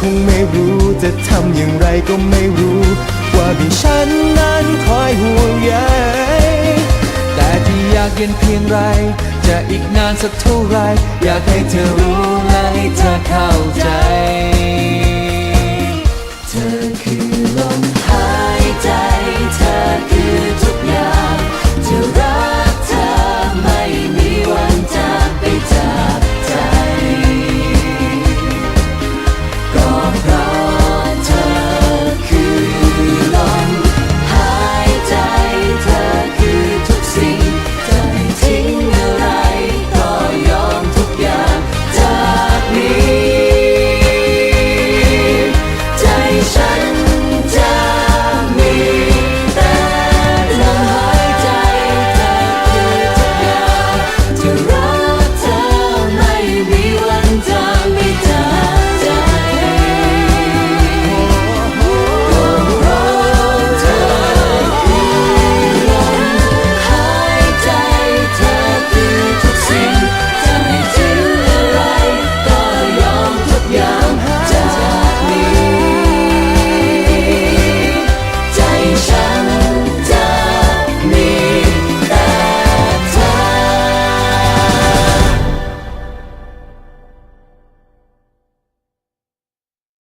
คงไม่รู้จะทำอย่างไรก็ไม่รู้ ว่ามีฉันนั้นคอยห่วงใยแต่ที่อยากเย็นเพียงไร จะอีกนานสักเท่าไร อยากให้เธอรู้และให้เธอเข้าใจ